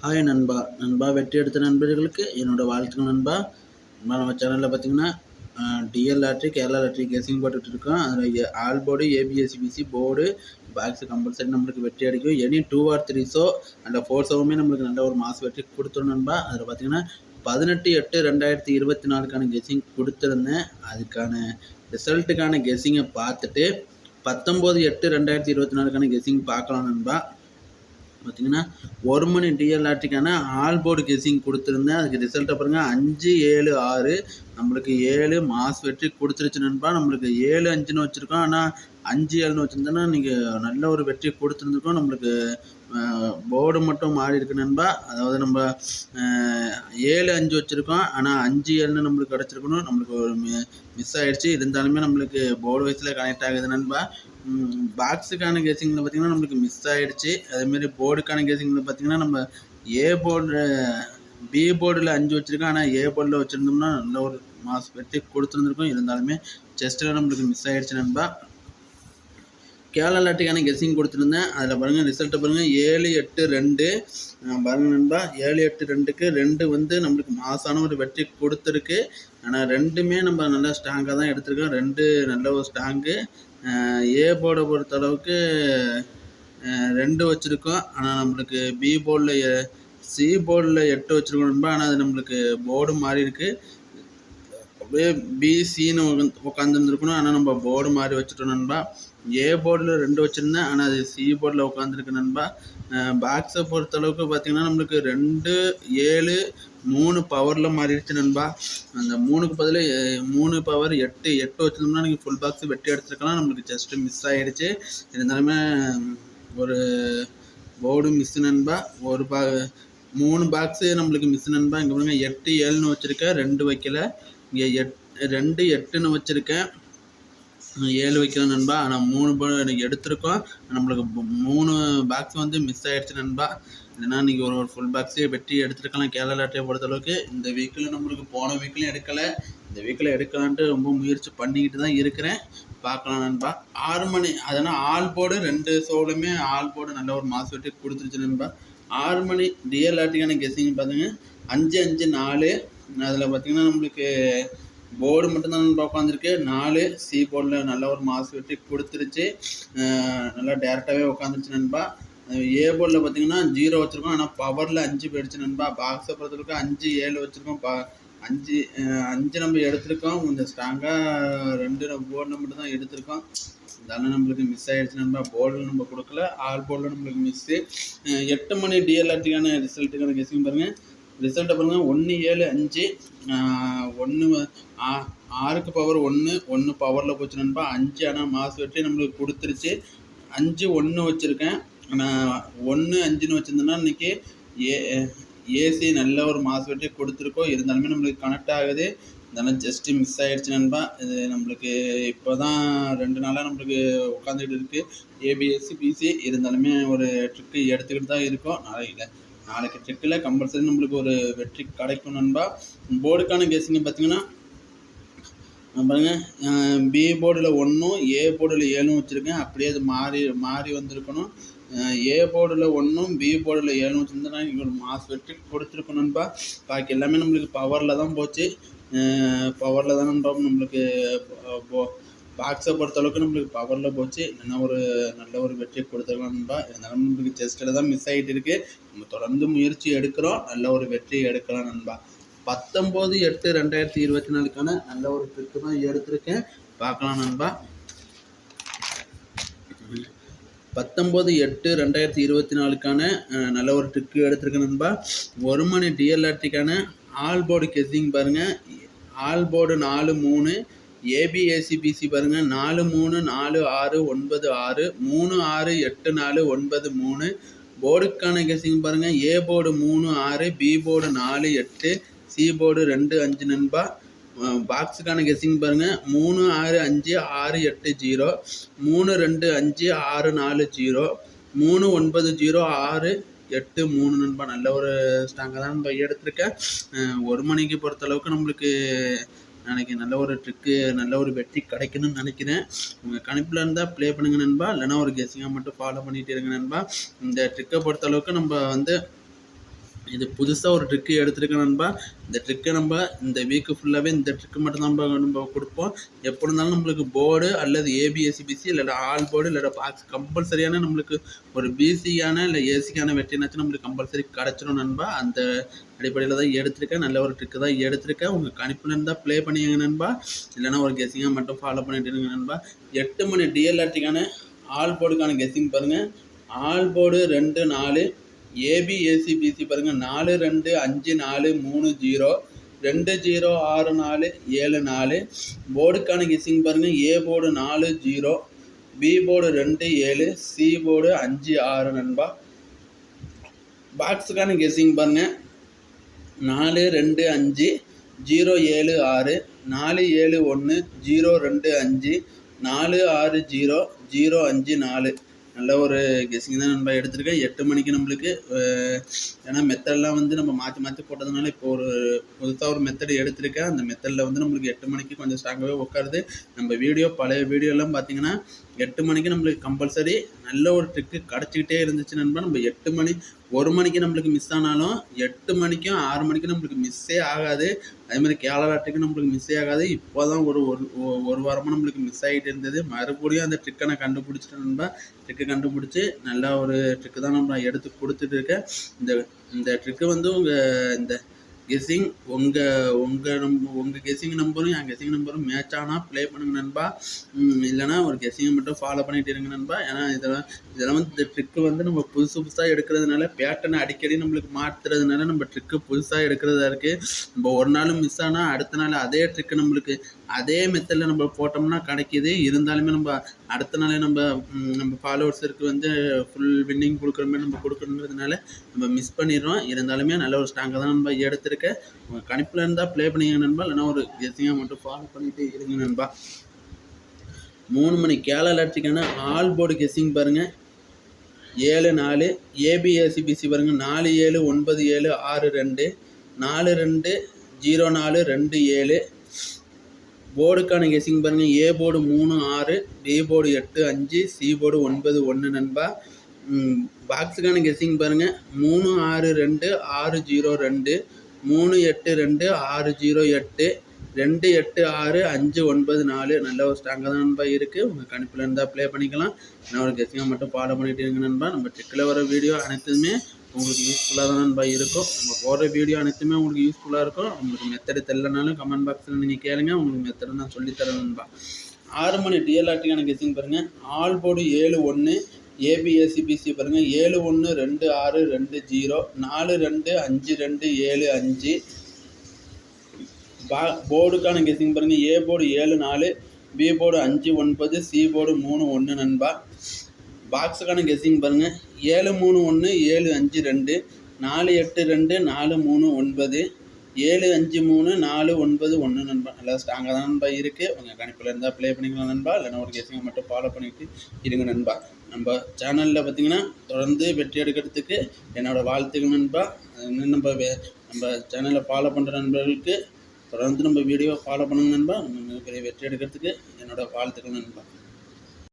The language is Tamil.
ஹாய் நண்பா. நண்பா வெற்றி எடுத்த நண்பர்களுக்கு என்னோடய வாழ்த்துக்கள் நண்பா. நண்பா நம்ம சேனலில் பார்த்தீங்கன்னா DL lottery Kerala lottery guessing போட்டுட்ருக்கோம் அதில் all board AB AC BC board box compulsory நம்மளுக்கு வெற்றி அடிக்கும். Any two or three show அந்த ஃபோர் ஷோவுமே நம்மளுக்கு நல்ல ஒரு மாதம் வெற்றி கொடுத்துரும் நண்பா. அதில் பார்த்தீங்கன்னா பதினெட்டு எட்டு ரெண்டாயிரத்தி இருபத்தி நாலுக்கான கெஸ்ஸிங் கொடுத்துருந்தேன். அதுக்கான ரிசல்ட்டுக்கான கெஸ்ஸிங்கை பார்த்துட்டு பத்தொம்போது எட்டு ரெண்டாயிரத்தி இருபத்தி நாலுக்கான கெஸ்ஸிங் பார்க்கலாம் நண்பா. பார்த்தீங்கன்னா ஒரு மணி டிஎல்ஆர்டிக்கான ஆல் போர்டு கெஸிங் கொடுத்துருந்தேன். அதுக்கு ரிசல்ட்டை பாருங்கள் அஞ்சு ஏழு ஆறு. நம்மளுக்கு ஏழு மாஸ் வெற்றி கொடுத்துருச்சு நண்பா. நம்மளுக்கு ஏழு அஞ்சுன்னு வச்சுருக்கோம். ஆனால் அஞ்சு ஏழுன்னு வச்சுருந்தோன்னா நீங்கள் நல்ல ஒரு வெற்றி கொடுத்துருந்துருக்கோம். நம்மளுக்கு போர்டு மட்டும் மாறி இருக்கு நண்பா. அதாவது நம்ம ஏழு அஞ்சு வச்சுருக்கோம். ஆனால் அஞ்சு ஏழுன்னு நம்மளுக்கு கிடச்சிருக்கணும். நம்மளுக்கு ஒரு மிஸ் ஆகிடுச்சு இருந்தாலுமே நம்மளுக்கு போர்டு வயசில் கனெக்ட் ஆகுது நண்பா. பாக்ஸுக்கான கேசிங்கில் பார்த்தீங்கன்னா நம்மளுக்கு மிஸ் ஆகிடுச்சு அதேமாரி போர்டுக்கான கேசிங்கில் பார்த்தீங்கன்னா நம்ம ஏ போர்டு பி போர்டில் அஞ்சு வச்சுருக்கோம். ஆனால் ஏ போர்டில் வச்சுருந்தோம்னா நல்ல ஒரு மாஸ் வெற்றி கொடுத்துருந்துருக்கோம். இருந்தாலுமே செஸ்ட்டில் நம்மளுக்கு மிஸ் ஆகிடுச்சு நண்பா. கேரளா லாட்டுக்கான கெஸ்ஸிங் கொடுத்துருந்தேன். அதில் பாருங்கள் ரிசல்ட்டை பாருங்கள் ஏழு எட்டு ரெண்டு. பாருங்கள் நண்பா ஏழு எட்டு ரெண்டுக்கு ரெண்டு வந்து நம்மளுக்கு மாசான ஒரு வெற்றி கொடுத்துருக்கு. ஆனால் ரெண்டுமே நம்ம நல்லா ஸ்ட்ராங்காக தான் எடுத்திருக்கோம். ரெண்டு நல்ல ஒரு ஸ்ட்ராங்கு ஏ போர்டை பொறுத்த அளவுக்கு ரெண்டு வச்சுருக்கோம். ஆனால் நம்மளுக்கு பி போர்டில் சி போர்டில் எட்டு வச்சுருக்கோம் நண்பா. ஆனால் அது நம்மளுக்கு போர்டு மாறி இருக்குது அப்படியே பிசின்னு உட்காந்துருந்துருக்கணும் ஆனால் நம்ம போர்டு மாதிரி வச்சுட்டோம் நண்பா. ஏ போர்டில் ரெண்டு வச்சுருந்தேன். ஆனால் அது சி போர்டில் உட்காந்துருக்கு நண்பா. பாக்ஸை பொறுத்தளவுக்கு பார்த்தீங்கன்னா நம்மளுக்கு ரெண்டு ஏழு மூணு பவரில் மாறிடுச்சு நண்பா. அந்த மூணுக்கு பதில் மூணு பவர் எட்டு எட்டு வச்சுருந்தோம்னா நீங்கள் ஃபுல் பாக்ஸ் வெட்டி எடுத்துருக்கலாம். நம்மளுக்கு ஜஸ்ட்டு மிஸ் ஆகிடுச்சு இருந்தாலுமே ஒரு போர்டு மிஸ் நண்பா. ஒரு பா மூணு பாக்ஸு நம்மளுக்கு மிஸ் நண்பா. இங்கே பாருங்கள் எட்டு ஏழுன்னு வச்சுருக்கேன். ரெண்டு வைக்கல. எட் ரெண்டு எட்டுன்னு வச்சுருக்கேன். ஏழு வைக்கிறேன் நண்பா. ஆனால் மூணு ப- எனக்கு எடுத்திருக்கோம். நம்மளுக்கு மூணு பாக்ஸ் வந்து மிஸ் ஆகிடுச்சு நண்பா. இல்லைன்னா நீங்கள் ஒரு ஒரு ஃபுல் பாக்ஸே வெட்டி எடுத்துருக்கலாம் கேரளா பொறுத்த பொறுத்தளவுக்கு. இந்த வீக்கில் நம்மளுக்கு போன வீக்லையும் எடுக்கலை. இந்த வீக்கில் எடுக்கலான்ட்டு ரொம்ப முயற்சி பண்ணிக்கிட்டு தான் இருக்கிறேன். பார்க்கலாம் நண்பா. ஆறு மணி அதனால் ஆள் போடு ரெண்டு சோளுமே ஆள் போடு. நல்ல ஒரு மாசு வெட்டி கொடுத்துருச்சு நண்பா. ஆறு மணி டிஎல் ஆர்டிக்கான கெஸ்ஸிங் பார்த்துங்க அஞ்சு அஞ்சு நாலு. அதில் பார்த்தீங்கன்னா நம்மளுக்கு போர்டு மட்டும்தான் நண்பா உட்காந்துருக்கு நாலு சி போர்டில் நல்ல ஒரு மாஸ்க் வெட்டி கொடுத்துருச்சு. நல்லா டேரெக்டாகவே உட்காந்துருச்சு நண்பா. ஏ போர்டில் பார்த்தீங்கன்னா ஜீரோ வச்சுருக்கோம். ஆனால் பவரில் அஞ்சு போயிடுச்சு நண்பா. பாக்ஸை பொறுத்தவரைக்கும் அஞ்சு ஏழு வச்சுருக்கோம். பா அஞ்சு அஞ்சு நம்ம எடுத்திருக்கோம். கொஞ்சம் ஸ்ட்ராங்காக ரெண்டு போர்டில் மட்டும் தான் எடுத்திருக்கோம். இதெல்லாம் நம்மளுக்கு மிஸ் ஆகிடுச்சு நண்பா. போர்டில் நம்ம கொடுக்கல. ஆல் போர்டில் நம்மளுக்கு மிஸ்ஸு எட்டு மணி டிஎல்ஆர்டிக்கான ரிசல்ட்டுக்கான கெஸிங் பாருங்கள் ரிசல்ட்டை பாருங்கள் ஒன்று ஏழு அஞ்சு ஒன்று ஆறுக்கு பவர் ஒன்று ஒன்று பவரில் போச்சு நண்பா. அஞ்சு ஆனால் மாஸ் வெட்டி நம்மளுக்கு கொடுத்துருச்சு. அஞ்சு ஒன்று வச்சுருக்கேன். நான் ஒன்று அஞ்சுன்னு வச்சுருந்தேன்னா இன்றைக்கி ஏ ஏசி நல்ல ஒரு மாஸ் வெட்டி கொடுத்துருக்கோம். இருந்தாலுமே நம்மளுக்கு கனெக்ட் ஆகுது. இதெல்லாம் ஜஸ்ட்டு மிஸ் ஆகிடுச்சு நண்பா. இது நம்மளுக்கு இப்போ தான் ரெண்டு நாளாக நம்மளுக்கு உட்காந்துக்கிட்டு இருக்குது ஏபிஎஸ்சி பிசி இருந்தாலுமே ஒரு ட்ரிக்கு எடுத்துக்கிட்டு தான் இருக்கோம். நாளைக்கு நாளைக்கு செக்கில் கம்பல்சரி நம்மளுக்கு ஒரு வெற்றி கிடைக்கும் நண்பா. போர்டுக்கான கெஸிங்க பார்த்தீங்கன்னா பாருங்கள் பாருங்க. பி போர்டில் ஒன்றும் ஏ போர்டில் ஏழும் வச்சுருக்கேன். அப்படியே அது மாறி மாறி வந்திருக்கணும். ஏ போர்டில் ஒன்றும் பி போர்டில் ஏழும் வச்சுருந்தா இங்கே ஒரு மாஸ் வெற்றி கொடுத்துருக்கணும்பா பாக்கி எல்லாமே நம்மளுக்கு பவரில் தான் போச்சு. பவரில் தான் நண்பா நம்மளுக்கு பாக்ஸை பொறுத்த அளவுக்கு நம்மளுக்கு பவரில் போச்சு. இல்லைன்னா ஒரு நல்ல ஒரு வெற்றியை கொடுத்துருக்கலாம்பா நண்பா. இருந்தாலும் நம்மளுக்கு செஸ்ட்டில் தான் மிஸ் ஆகிட்டு இருக்கு. நம்ம தொடர்ந்து முயற்சி எடுக்கிறோம். நல்ல ஒரு வெற்றியை எடுக்கலாம் நண்பா. பத்தொம்போது எட்டு ரெண்டாயிரத்தி இருபத்தி நாலுக்கான நல்ல ஒரு ட்ரிக்கு தான் எடுத்திருக்கேன். பார்க்கலாம் நண்பா. பத்தொம்போது எட்டு ரெண்டாயிரத்தி இருபத்தி நாலுக்கான நல்ல ஒரு ட்ரிக்கு எடுத்திருக்கேன் நண்பா. ஒரு மணி டிஎல்ஆர்டிக்கான ஆல் போர்டு கெஸிங் பாருங்கள் ஆல் போர்டு நாலு மூணு ஏபிஏசிபிசி பாருங்கள் நாலு மூணு நாலு ஆறு ஒன்பது ஆறு மூணு ஆறு எட்டு நாலு ஒன்பது மூணு. போர்டுக்கான கெஸிங் பாருங்கள் ஏ போர்டு மூணு ஆறு பி போர்டு நாலு எட்டு சி போர்டு ரெண்டு அஞ்சு நண்பா. பாக்ஸுக்கான கெஸ்ஸிங் பாருங்கள் மூணு ஆறு அஞ்சு ஆறு எட்டு ஜீரோ மூணு ரெண்டு அஞ்சு ஆறு நாலு ஜீரோ மூணு ஒன்பது ஜீரோ ஆறு எட்டு மூணு நண்பா. நல்ல ஒரு ஸ்ட்ராங்காக தான் நம்ம எடுத்திருக்கேன் ஒரு மணிக்கு பொறுத்த அளவுக்கு நம்மளுக்கு நாளைக்கு நல்ல ஒரு ட்ரிக்கு நல்ல ஒரு வெற்றி கிடைக்கணும்னு நினைக்கிறேன். உங்கள் கணிப்பில் இருந்தால் ப்ளே பண்ணுங்க நண்பா. இல்லைனா ஒரு கெஸிங்காக மட்டும் ஃபாலோ பண்ணிகிட்டு இருங்க நண்பா. இந்த ட்ரிக்கை பொறுத்த அளவுக்கு நம்ம வந்து இது புதுசாக ஒரு ட்ரிக்கு எடுத்துருக்கேன் நண்பா. இந்த ட்ரிக்கை நம்ம இந்த வீக்கு ஃபுல்லாகவே இந்த ட்ரிக்கு மட்டும் தான் நம்ம நம்ம கொடுப்போம். எப்படி இருந்தாலும் நம்மளுக்கு போர்டு அல்லது ஏபிஎஸ்சிபிசி இல்லை ஆல் போர்டு இல்லை பாக்ஸ் கம்பல்சரியான நம்மளுக்கு ஒரு பிசியான இல்லை ஏசிக்கான வெற்றினாச்சும் நம்மளுக்கு கம்பல்சரி கிடச்சிரும் நண்பா. அந்த அடிப்படையில் தான் எடுத்திருக்கேன். நல்ல ஒரு ட்ரிக்கு தான் எடுத்திருக்கேன். உங்கள் கணிப்பு இருந்தால் ப்ளே பண்ணிங்க நண்பா. இல்லைனா ஒரு கெஸிங்காக மட்டும் ஃபாலோ பண்ணிட்டு நண்பா. எட்டு மணி டிஎல்ஆர்டிக்கான ஆல் போர்டுக்கான கெஸிங் பாருங்கள் ஆல் போர்டு ரெண்டு நாலு. ஏபி பிசி பாருங்கள் நாலு ரெண்டு அஞ்சு நாலு மூணு ஜீரோ. ரெண்டு ஜீரோ ஆறு நாலு ஏழு நாலு. போர்டுக்கான கெஸிங் பாருங்கள் ஏ போர்டு நாலு ஜீரோ. பி போர்டு ரெண்டு ஏழு. சி போர்டு அஞ்சு ஆறு நண்பா. பாக்ஸுக்கான கெஸிங் பாருங்கள் நாலு ரெண்டு அஞ்சு ஜீரோ ஏழு ஆறு நாலு ஏழு ஒன்று ஜீரோ ரெண்டு அஞ்சு நாலு ஆறு ஜீரோ ஜீரோ அஞ்சு நாலு. நல்ல ஒரு கெஸிங் தான் நம்ம எடுத்திருக்கேன். எட்டு மணிக்கு நம்மளுக்கு ஏன்னா மெத்தட்லாம் வந்து நம்ம மாற்றி மாற்றி போட்டதுனால இப்போ ஒரு புதுசாக ஒரு மெத்தட் எடுத்திருக்கேன். அந்த மெத்தடில் வந்து நம்மளுக்கு எட்டு மணிக்கு கொஞ்சம் ஸ்ட்ராங்காகவே உட்காருது நம்ம வீடியோ பழைய வீடியோலாம் பார்த்தீங்கன்னா எட்டு மணிக்கு நம்மளுக்கு கம்பல்சரி நல்ல ஒரு ட்ரிக்கு கிடச்சிக்கிட்டே இருந்துச்சு நண்பா. நம்ம எட்டு மணி ஒரு மணிக்கு நம்மளுக்கு மிஸ் ஆனாலும் எட்டு மணிக்கும் ஆறு மணிக்கும் நம்மளுக்கு மிஸ்ஸே ஆகாது. அதே மாதிரி கேரளாட்டுக்கு நம்மளுக்கு மிஸ்ஸே ஆகாது. இப்போ தான் ஒரு ஒரு ஒரு வாரமாக நம்மளுக்கு மிஸ் ஆகிட்டு இருந்தது. மறுபடியும் அந்த ட்ரிக்கை நான் கண்டுபிடிச்சிட்டு நண்பா. ட்ரிக்கு கண்டுபிடிச்சி நல்ல ஒரு ட்ரிக்கு தான் நம்ம எடுத்து கொடுத்துட்டு இருக்கேன். இந்த இந்த ட்ரிக்கு வந்து உங்கள் இந்த கெஸ்ஸிங் உங்கள் உங்கள் நம் உங்கள் கெஸ்ஸிங் நம்பரும் என் கெஸ்ஸிங் நம்பரும் மேட்ச் ஆனால் ப்ளே பண்ணுங்க நண்பா. இல்லைனா இல்லைன்னா ஒரு கெஸ்ஸிங்கை மட்டும் ஃபாலோ பண்ணிட்டு இருங்க நண்பா. ஏன்னா இதெல்லாம் இதெல்லாம் வந்து இந்த ட்ரிக்கு வந்து நம்ம புதுசு புதுசாக எடுக்கிறதுனால பேட்டர்னை அடிக்கடி நம்மளுக்கு மாற்றுறதுனால நம்ம ட்ரிக்கு புதுசாக எடுக்கிறதா இருக்குது நம்ம ஒரு நாள் மிஸ் ஆனால் அடுத்த நாள் அதே ட்ரிக்கு நம்மளுக்கு அதே மெத்தடில் நம்ம போட்டோம்னா கிடைக்கிது. இருந்தாலுமே நம்ம அடுத்த நாளே நம்ம நம்ம ஃபாலோவர்ஸருக்கு வந்து ஃபுல் வின்னிங் கொடுக்குற மாதிரி நம்ம கொடுக்கணுங்கிறதுனால நம்ம மிஸ் பண்ணிடுறோம். இருந்தாலுமே நல்ல ஒரு ஸ்ட்ராங்காக தான் நம்ம இருக்க உங்கள் கணிப்பில் இருந்தால் ப்ளே பண்ணிங்க நண்பா. இல்லைன்னா ஒரு கெஸிங்காக மட்டும் ஃபாலோ பண்ணிட்டு இருங்க நண்பா. மூணு மணி கேரளா லாட்சிக்கான ஆல் போர்டு கெஸ்ஸிங் பாருங்கள் ஏழு நாலு. ஏபிஎஸ்சிபிசி பாருங்கள் நாலு ஏழு ஒன்பது ஏழு ஆறு ரெண்டு. நாலு ரெண்டு. ஜீரோ நாலு ரெண்டு ஏழு. போர்டுக்கான கெஸிங் பாருங்கள் ஏ போர்டு மூணு ஆறு. டி போர்டு எட்டு அஞ்சு. சி போர்டு ஒன்பது ஒன்று நண்பா. பாக்ஸுக்கான கெஸிங் பாருங்கள் மூணு ஆறு ரெண்டு. ஆறு ஜீரோ ரெண்டு. மூணு எட்டு ரெண்டு ஆறு ஜீரோ எட்டு ரெண்டு எட்டு ஆறு அஞ்சு ஒன்பது நாலு. நல்ல ஒரு ஸ்ட்ராங்காக தான் நண்பா இருக்குது உங்கள் கணிப்பில் இருந்தால் ப்ளே பண்ணிக்கலாம். நான் ஒரு கெஸிங்காக மட்டும் ஃபாலோ பண்ணிட்டு இருங்க நண்பா. நம்ம டெக்கில் வர வீடியோ அனைத்துமே உங்களுக்கு யூஸ்ஃபுல்லாக தான் நண்பா இருக்கும். நம்ம போடுற வீடியோ அனைத்துமே உங்களுக்கு யூஸ்ஃபுல்லாக இருக்கும். உங்களுக்கு மெத்தடு தெரிலனாலும் கமெண்ட் பாக்ஸில் நீங்கள் கேளுங்க. உங்களுக்கு மெத்தடு நான் சொல்லித்தரேன் நண்பா. ஆறு மணி டிஎல்ஆர்டிக்கான கெஸிங் பாருங்கள் ஆல் போர்டு ஏழு ஒன்று ஏபிஎஸ்சிபிசி பாருங்கள் ஏழு ஒன்று ரெண்டு ஆறு ரெண்டு ஜீரோ நாலு ரெண்டு அஞ்சு ரெண்டு ஏழு அஞ்சு. பா போர்டுக்கான கெஸிங் பாருங்கள் ஏ போர்டு ஏழு நாலு பி போர்டு அஞ்சு ஒன்பது சி போர்டு மூணு ஒன்று நண்பா. பாக்ஸுக்கான கெஸ்ஸிங் பாருங்கள் ஏழு மூணு ஒன்று ஏழு அஞ்சு ரெண்டு நாலு எட்டு ரெண்டு நாலு மூணு ஒன்பது. ஏழு அஞ்சு மூணு நாலு ஒன்பது ஒன்று நண்பா. நல்லா ஸ்ட்ராங்காக தான் நண்பா இருக்குது உங்கள் கணிப்பில் இருந்தால் ப்ளே பண்ணிக்கலாம் நண்பா. இல்லைன்னா ஒரு கேசிங்க மட்டும் ஃபாலோ பண்ணிட்டு இருங்க நண்பா. நம்ம சேனலில் பார்த்தீங்கன்னா தொடர்ந்து வெற்றி எடுக்கிறதுக்கு என்னோட வாழ்த்துக்கள் நண்பா. இன்னும் நம்ம வே- நம்ம சேனலை ஃபாலோ பண்ணுற நண்பர்களுக்கு தொடர்ந்து நம்ம வீடியோ ஃபாலோ பண்ணுங்க நண்பா. நம்ம மிகப்பெரிய வெற்றி எடுக்கிறதுக்கு என்னோட வாழ்த்துக்கள் நண்பா.